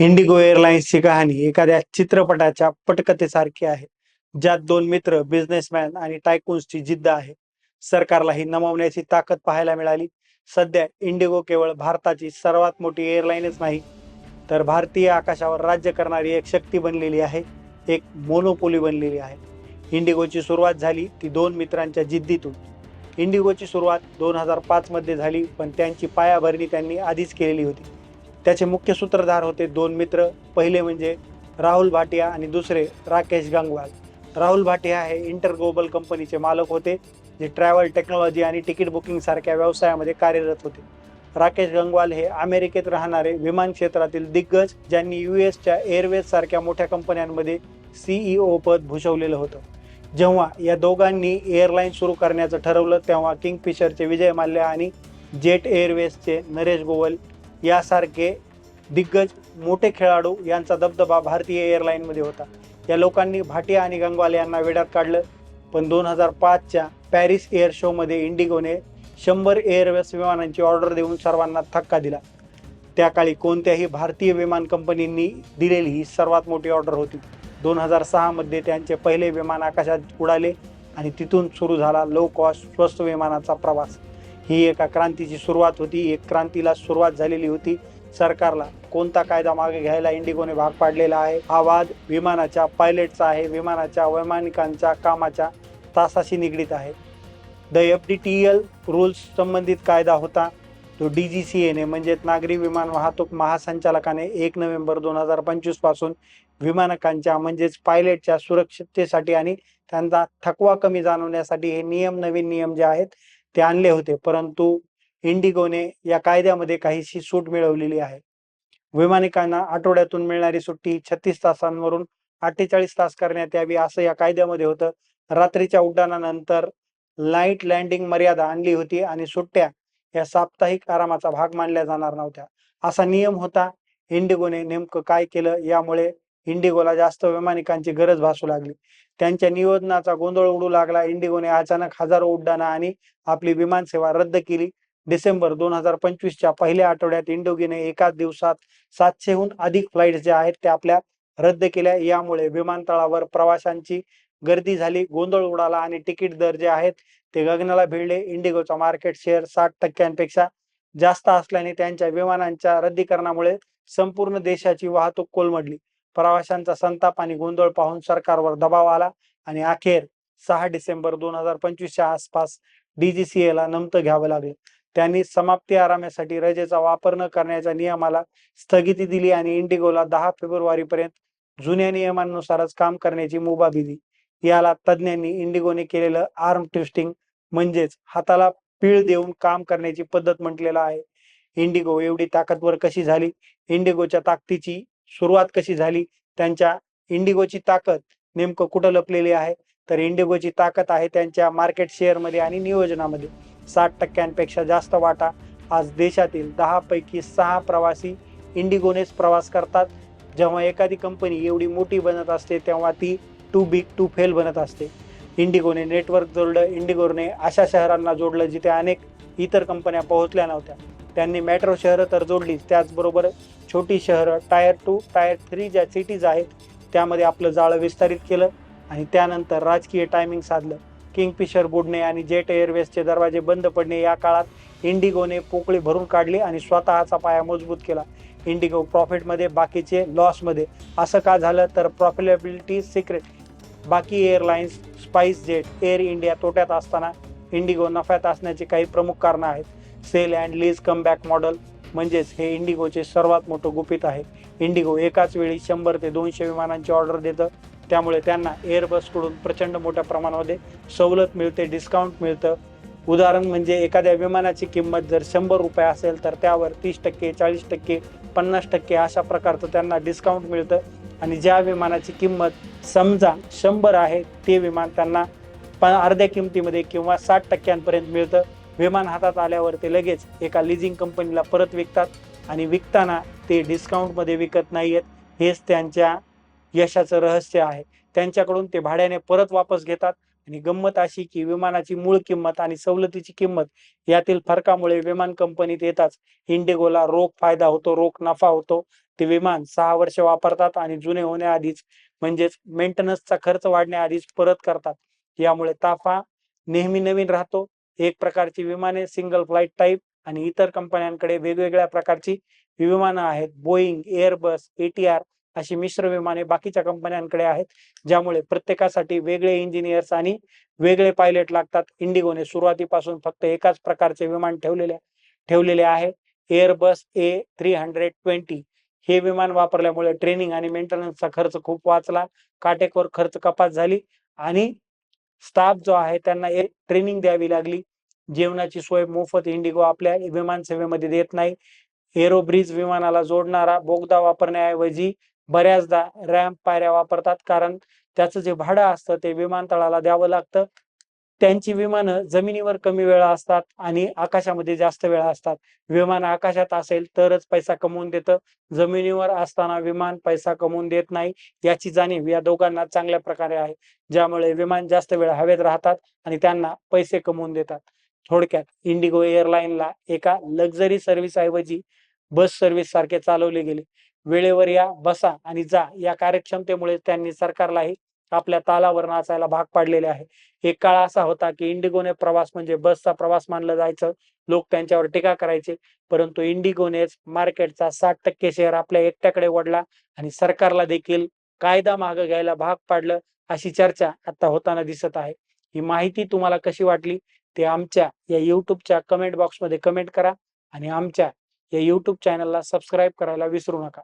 Indigo एअरलाइन्सची कहाणी एखाद्या चित्रपटाच्या पटकथेसारखी आहे ज्यात दोन मित्र बिझनेसमॅन आणि टायकून्सची जिद्द आहे. सरकारला ही नमवण्याची ताकद पाहायला मिळाली. सध्या इंडिगो केवळ भारताची सर्वात मोठी एअरलाईनच नाही तर भारतीय आकाशावर राज्य करणारी एक शक्ती बनलेली आहे एक मोनोपोली बनलेली आहे. इंडिगोची सुरुवात झाली ती दोन मित्रांच्या जिद्दीतून. इंडिगोची सुरुवात दोन हजार पाचमध्ये झाली पण त्यांची पायाभरणी त्यांनी आधीच केलेली होती. त्याचे मुख्य सूत्रधार होते दोन मित्र. पहिले म्हणजे राहुल भाटिया आणि दुसरे राकेश गंगवाल. राहुल भाटिया हे इंटर ग्लोबल कंपनीचे मालक होते जे ट्रॅव्हल टेक्नॉलॉजी आणि तिकीट बुकिंग सारख्या व्यवसायामध्ये कार्यरत होते. राकेश गंगवाल हे अमेरिकेत राहणारे विमान क्षेत्रातील दिग्गज ज्यांनी यू एसच्या एअरवेज सारख्या मोठ्या कंपन्यांमध्ये सीईओ पद भूषवलेलं होतं. जेव्हा या दोघांनी एअरलाईन सुरू करण्याचं ठरवलं तेव्हा किंगफिशरचे विजय माल्या आणि जेट एअरवेजचे नरेश गोवल यासारखे दिग्गज मोठे खेळाडू यांचा दबदबा भारतीय एअरलाईनमध्ये होता. या लोकांनी भाटिया आणि गंगवाल यांना वेड्यात काढलं. पण दोन हजार पाचच्या पॅरिस एअर शोमध्ये इंडिगोने शंभर एअरवेज विमानांची ऑर्डर देऊन सर्वांना थक्का दिला. त्या काळी कोणत्याही भारतीय विमान कंपनींनी दिलेली ही सर्वात मोठी ऑर्डर होती. दोन हजार सहामध्ये त्यांचे पहिले विमान आकाशात उडाले आणि तिथून सुरू झाला लो कॉस्ट स्वस्त विमानाचा प्रवास. ही एका क्रांतीची सुरुवात होती. एक क्रांतीला सुरुवात झालेली होती सरकारला. कोणता कायदा मागे घ्यायला इंडिगोने भाग पाडलेला आहे? हा वाद विमानाच्या पायलटचा आहे. विमानाच्या वैमानिकांच्या कामाच्या तासाशी निगडीत आहे. The F D T L rules संबंधित कायदा होता. तो डी जी सी एने म्हणजेच नागरी विमान वाहतूक महासंचालकाने एक नोव्हेंबर दोन हजार पंचवीसपासून विमानकांच्या म्हणजेच पायलटच्या सुरक्षिततेसाठी आणि त्यांचा थकवा कमी जाणवण्यासाठी हे नियम नवीन नियम जे आहेत ते आणले होते. परंतु इंडिगोने या कायद्यामध्ये काहीशी सूट मिळवलेली आहे. वैमानिकांना आठवड्यातून मिळणारी सुट्टी छत्तीस तासांवरून अठ्ठेचाळीस तास करण्यात यावी असं या कायद्यामध्ये होतं. रात्रीच्या उड्डाणानंतर लाइट लँडिंग मर्यादा आणली होती आणि सुट्ट्या या साप्ताहिक आरामाचा भाग मानल्या जाणार नव्हत्या. असा नियम होता. इंडिगोने नेमकं काय केलं यामुळे इंडिगोला जास्त वैमानिकांची गरज भासू लागली. त्यांच्या नियोजनाचा गोंधळ उडू लागला. इंडिगोने अचानक हजारो उड्डाणं आणि आपली विमानसेवा रद्द केली. डिसेंबर दोन हजार पंचवीसच्या पहिल्या आठवड्यात इंडिगोने एकाच दिवसात सातशेहून अधिक फ्लाईट ज्या आहेत त्या आपल्या रद्द केल्या. यामुळे विमानतळावर प्रवाशांची गर्दी झाली गोंधळ उडाला आणि तिकीट दर जे आहेत ते गगनाला भिडले. इंडिगोचा मार्केट शेअर साठ टक्क्यांपेक्षा जास्त असल्याने त्यांच्या विमानांच्या रद्दीकरणामुळे संपूर्ण देशाची वाहतूक कोलमडली. प्रवाशांचा संताप आणि गोंधळ पाहून सरकारवर दबाव आला आणि अखेर सहा डिसेंबर दोन हजार पंचवीसच्या आसपास डीजीसीएला नमतं घ्यावं लागलं. त्यांनी समाप्ती आरामासाठी रजेचा वापर न करण्याच्या नियमाला स्थगिती दिली आणि इंडिगोला दहा फेब्रुवारी पर्यंत जुन्या नियमांनुसारच काम करण्याची मुभा दिली. याला तज्ज्ञांनी इंडिगोने केलेलं आर्म ट्विस्टिंग म्हणजेच हाताला पीळ देऊन काम करण्याची पद्धत म्हटलेलं आहे. इंडिगो एवढी ताकदवर कशी झाली? इंडिगोच्या ताकदीची सुरुवात कशी झाली? त्यांच्या इंडिगोची ताकद नेमकं कुठं लपलेली आहे? तर इंडिगोची ताकद आहे त्यांच्या मार्केट शेअरमध्ये आणि नियोजनामध्ये. साठ टक्क्यांपेक्षा जास्त वाटा आज देशातील दहापैकी सहा प्रवासी इंडिगोनेच प्रवास करतात. जेव्हा एखादी कंपनी एवढी मोठी बनत असते तेव्हा ती टू बिग टू फेल बनत असते. इंडिगोने नेटवर्क जोडलं इंडिगोने अशा शहरांना जोडलं जिथे अनेक इतर कंपन्या पोहोचल्या नव्हत्या. त्यांनी मेट्रो शहरं तर जोडलीच त्याचबरोबर छोटी शहरं टायर टू टायर थ्री ज्या सिटीज आहेत त्यामध्ये आपलं जाळं विस्तारित केलं आणि त्यानंतर राजकीय टायमिंग साधलं. किंगफिशर बुडणे आणि जेट एअरवेजचे दरवाजे बंद पडणे या काळात इंडिगोने पोकळी भरून काढली आणि स्वतःचा पाया मजबूत केला. इंडिगो प्रॉफिटमध्ये बाकीचे लॉसमध्ये असं का झालं? तर प्रॉफिटेबिलिटी सिक्रेट बाकी airlines SpiceJet Air India तोट्यात असताना इंडिगो नफ्यात असण्याची काही प्रमुख कारणं आहेत. Sale and lease comeback model म्हणजेच हे इंडिगोचे सर्वात मोठं गुपित आहे. इंडिगो एकाच वेळी शंभर ते दोनशे विमानांची ऑर्डर देतं. त्यामुळे त्यांना एअरबसकडून प्रचंड मोठ्या प्रमाणामध्ये सवलत मिळते डिस्काउंट मिळतं. उदाहरण म्हणजे एखाद्या विमानाची किंमत जर शंभर रुपये असेल तर त्यावर तीस टक्के चाळीस टक्के पन्नास टक्के अशा प्रकारचं त्यांना डिस्काउंट मिळतं. आणि ज्या विमानाची किंमत समजा शंभर आहे ते विमान त्यांना प अर्ध्या किमतीमध्ये किंवा साठ टक्क्यांपर्यंत मिळतं. विमान हातात आल्यावर ते लगेच एका लिझिंग कंपनीला परत विकतात आणि विकताना ते डिस्काउंटमध्ये विकत नाही आहेत हेच त्यांच्या यशाचं रहस्य आहे. त्यांच्याकडून ते भाड्याने परत वापस घेतात आणि गंमत अशी की विमानाची मूळ किंमत आणि सवलतीची किंमत यातील फरकामुळे विमान कंपनीत येताच इंडिगोला रोख फायदा होतो रोख नफा होतो. ते विमान सहा वर्ष वापरतात आणि जुने होण्याआधीच म्हणजेच मेंटेनन्सचा खर्च वाढण्याआधीच परत करतात. यामुळे ताफा नेहमी नवीन राहतो. एक प्रकारची विमाने सिंगल फ्लाईट टाईप आणि इतर कंपन्यांकडे वेगवेगळ्या प्रकारची विमानं आहेत. बोईंग एअरबस एटीआर अशी मिश्र विमाने बाकीच्या कंपन्यांकडे आहेत ज्यामुळे प्रत्येकासाठी वेगळे इंजिनियर्स आणि वेगळे पायलट लागतात. इंडिगोने सुरुवातीपासून फक्त एकाच प्रकारचे विमान ठेवलेले ठेवलेले आहे. Airbus A three hundred twenty हे विमान वापरल्यामुळे ट्रेनिंग आणि मेंटेनन्सचा खर्च खूप वाचला. काटेकोर खर्च कपात झाली आणि स्टाफ जो आहे त्यांना एक ट्रेनिंग द्यावी लागली. जेवणाची सोय मोफत इंडिगो आपल्या विमान सेवेमध्ये देत नाही. एरो ब्रिज विमानाला जोडणारा बोगदा वापरण्याऐवजी बऱ्याचदा रॅम्प पायऱ्या वापरतात. कारण त्याचं जे भाडं असतं ते विमानतळाला द्यावं लागतं. त्यांची विमानं जमिनीवर कमी वेळा असतात आणि आकाशामध्ये जास्त वेळा असतात. विमान आकाशात असेल तरच पैसा कमवून देतं. जमिनीवर असताना विमान पैसा कमवून देत नाही याची जाणीव या दोघांना चांगल्या प्रकारे आहे ज्यामुळे विमान जास्त वेळ हवेत राहतात आणि त्यांना पैसे कमवून देतात. थोडक्यात इंडिगो एअरलाईनला एका लक्झरी सर्व्हिस ऐवजी बस सर्व्हिस सारखे चालवले गेले. वेळेवर या बसा आणि जा या कार्यक्षमतेमुळे त्यांनी सरकारलाही आपल्या तालावर नाचायला भाग पाडलेले आहे. एक काळ असा होता की इंडिगोने प्रवास म्हणजे बसचा प्रवास मानलं जायचं. लोक त्यांच्यावर टीका करायचे. परंतु इंडिगोनेच मार्केटचा साठ टक्के शेअर आपल्या एकट्याकडे ओढला आणि सरकारला देखील कायदा मागे घ्यायला भाग पाडलं अशी चर्चा आता होताना दिसत आहे. ही माहिती तुम्हाला कशी वाटली? ते आमच्या या युट्यूबच्या कमेंट बॉक्समध्ये कमेंट करा आणि आमच्या या युट्यूब चॅनलला सबस्क्राईब करायला विसरू नका.